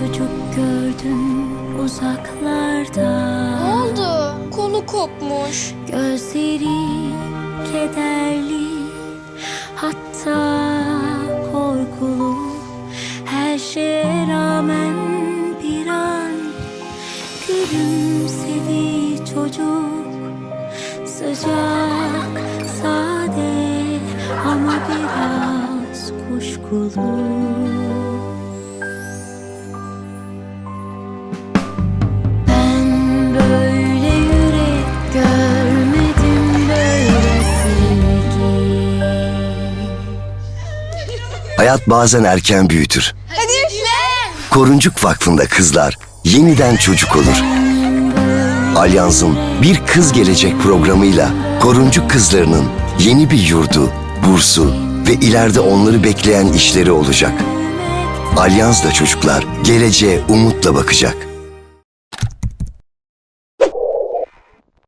çocuk gördüm uzaklarda Ne oldu? Kolu kopmuş. Gözleri kederli hatta korkulu Her şeye rağmen bir an gülümsedi çocuk Sıcak, sade ama biraz kuşkulu Hayat bazen erken büyütür. Hadi üfle. Koruncuk Vakfı'nda kızlar yeniden çocuk olur. Alyans'ın Bir Kız Gelecek programıyla Koruncuk kızlarının yeni bir yurdu, bursu ve ileride onları bekleyen işleri olacak. Alyans da çocuklar geleceğe umutla bakacak.